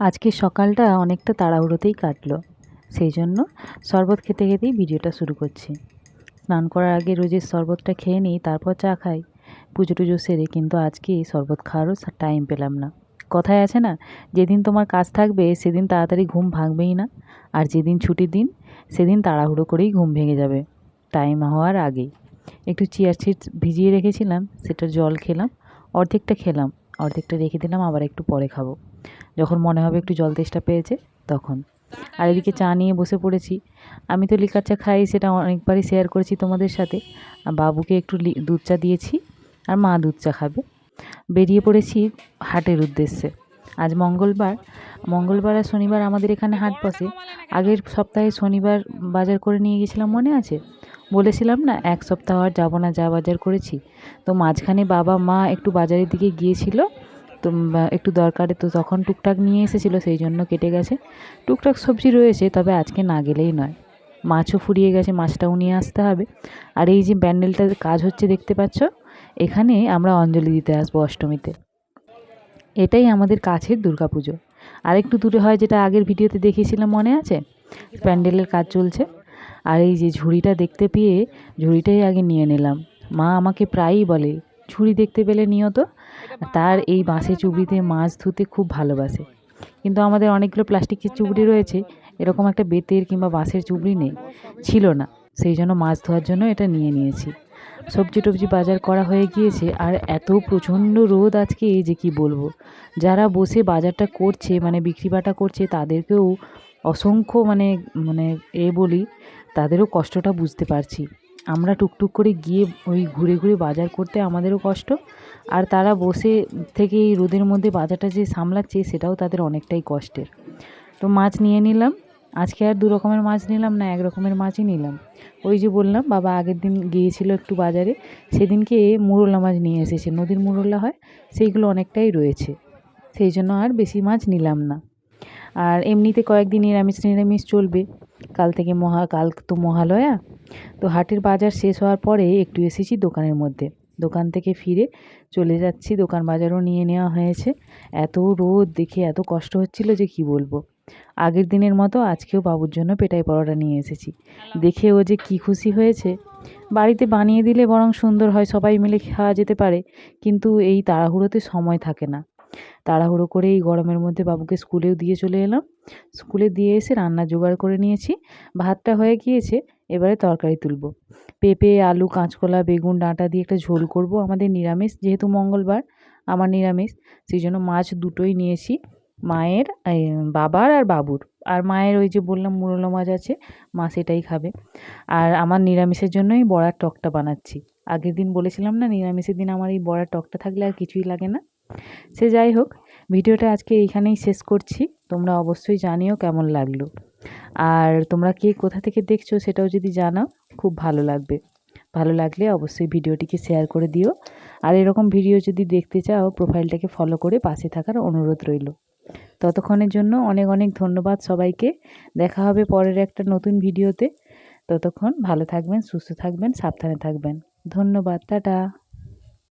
আজকে সকালটা অনেকটা তাড়াহুড়োতেই কাটলো। সেই জন্য শরবত খেতে খেতেই ভিডিওটা শুরু করছি। স্নান করার আগে রোজের শরবতটা খেয়ে নিই, তারপর চা খাই। পুজো টুজো সেরে কিন্তু আজকে শরবত খাওয়ারও টাইম পেলাম না। কথায় আছে না, যেদিন তোমার কাজ থাকবে, সেদিন তাড়াতাড়ি ঘুম ভাঙবেই না। আর যেদিন ছুটির দিন, সেদিন তাড়াহুড়ো করেই ঘুম ভেঙে যাবে। টাইম হওয়ার আগেই। একটু চিয়ার সিডস ভিজিয়ে রেখেছিলাম, সেটার জল খেলাম, অর্ধেকটা খেলাম। অর্ধেকটা রেখে দিলাম, আবার একটু পরে খাব। যখন মনে হবে একটু জল তেষ্টা পেয়েছে, তখন। আর এদিকে চা নিয়ে বসে পড়েছি। আমি তো লিকার চা খাই, সেটা অনেকবারই শেয়ার করেছি তোমাদের সাথে। বাবুকে একটু দুধ চা দিয়েছি, আর মা দুধ চা খাবে। বেরিয়ে পড়েছি হাটের উদ্দেশ্যে। আজ মঙ্গলবার। মঙ্গলবার আর শনিবার আমাদের এখানে হাট বসে। আগের সপ্তাহে শনিবার বাজার করে নিয়ে গেছিলাম, মনে আছে? বলেছিলাম না, এক সপ্তাহ আর যাব না, যা বাজার করেছি। তো মাঝখানে বাবা, মা একটু বাজারের দিকে গিয়েছিল, তো একটু দরকারে, তো তখন টুকটাক নিয়ে এসেছিল, সেই জন্য কেটে গেছে। টুকটাক সবজি রয়েছে, তবে আজকে না গেলেই নয়। মাছও ফুরিয়ে গেছে, মাছটাও নিয়ে আসতে হবে। আর এই যে প্যান্ডেলটার কাজ হচ্ছে, দেখতে পাচ্ছ? এখানে আমরা অঞ্জলি দিতে আসব অষ্টমীতে। এটাই আমাদের কাছের দুর্গাপুজো। আর একটু দূরে হয়, যেটা আগের ভিডিওতে দেখিয়েছিলাম, মনে আছে? প্যান্ডেলের কাজ চলছে। আর এই যে ঝুড়িটা দেখতে পেয়ে ঝুড়িটাই আগে নিয়ে নিলাম। মা আমাকে প্রায়ই বলে, ঝুড়ি দেখতে পেলে নিও তো। তার এই বাঁশের চুবড়িতে মাছ ধুতে খুব ভালোবাসে। কিন্তু আমাদের অনেকগুলো প্লাস্টিকের চুবড়ি রয়েছে, এরকম একটা বেতের কিংবা বাঁশের চুবড়ি নেই, ছিল না। সেই জন্য মাছ ধোয়ার জন্য এটা নিয়ে নিয়েছি। সবজি টবজি বাজার করা হয়ে গিয়েছে আর এত প্রচণ্ড রোদ আজকে, এই যে কি বলব? যারা বসে বাজারটা করছে মানে বিক্রি বাটা করছে, তাদেরকেও অসংখ্য মানে মানে এ বলি তাদেরও কষ্টটা বুঝতে পারছি। আমরা টুকটুক করে গিয়ে ওই ঘুরে ঘুরে বাজার করতে আমাদেরও কষ্ট, আর তারা বসে থেকে এই রোদের মধ্যে বাজারটা যে সামলাচ্ছে সেটাও তাদের অনেকটাই কষ্টের। তো মাছ নিয়ে নিলাম, আজকে আর দু রকমের মাছ নিলাম না এক রকমের মাছই নিলাম। ওই যে বললাম, বাবা আগের দিন গিয়েছিল একটু বাজারে, সেদিনকে মুরলা মাছ নিয়ে এসেছে। নদীর মুরলা হয়, সেইগুলো অনেকটাই রয়েছে, সেই জন্য আর বেশি মাছ নিলাম না। আর এমনিতে কয়েকদিন নিরামিষ নিরামিষ চলবে কাল থেকে মহা, কাল তো মহালয়া। তো হাটের বাজার শেষ হওয়ার পরে একটু এসেছি দোকানের মধ্যে। দোকান থেকে ফিরে চলে যাচ্ছি, দোকান বাজারও নিয়ে নেওয়া হয়েছে। এত রোদ দেখে এত কষ্ট হচ্ছিল যে কি বলব। আগের দিনের মতো আজকেও বাবুর জন্য পেটাই পরোটা নিয়ে এসেছি। দেখে ও যে কি খুশি হয়েছে। বাড়িতে বানিয়ে দিলে বরং সুন্দর হয়, সবাই মিলে খাওয়া যেতে পারে। কিন্তু এই তাড়াহুড়োতে সময় থাকে না। তাড়াহুড়ো করে এই গরমের মধ্যে বাবুকে স্কুলেও দিয়ে চলে এলাম। স্কুলে দিয়ে এসে রান্না জোগাড় করে নিয়েছি। ভাতটা হয়ে গিয়েছে, এবারে তরকারি তুলব। পেঁপে, আলু, কাঁচকলা, বেগুন, ডাঁটা দিয়ে একটা ঝোল করব আমাদের নিরামিষ, যেহেতু মঙ্গলবার, আমার নিরামিষ, সেই জন্য মাছ দুটোই নিয়েছি। মায়ের বাবার আর বাবুর। আর মায়ের ওই যে বললাম মুরলো মাছ আছে, মা সেটাই খাবে। আর আমার নিরামিষের জন্যই বড়ার টকটা বানাচ্ছি। আগের দিন বলেছিলাম না, নিরামিষের দিন আমার এই বড়ার টকটা থাকলে আর কিছুই লাগে না। সে যাই হোক, ভিডিওটা আজকে এইখানেই শেষ করছি। তোমরা অবশ্যই জানিও কেমন লাগল। আর তোমরা কে কোথা থেকে দেখছ সেটাও যদি জানাও, খুব ভালো লাগবে। ভালো লাগলে অবশ্যই ভিডিওটিকে শেয়ার করে দিও। আর এরকম ভিডিও যদি দেখতে চাও, প্রোফাইলটাকে ফলো করে পাশে থাকার অনুরোধ রইল। ততক্ষণের জন্য অনেক অনেক ধন্যবাদ সবাইকে। দেখা হবে পরের একটা নতুন ভিডিওতে। ততক্ষণ ভালো থাকবেন, সুস্থ থাকবেন, সাবধানে থাকবেন। ধন্যবাদ, টাটা।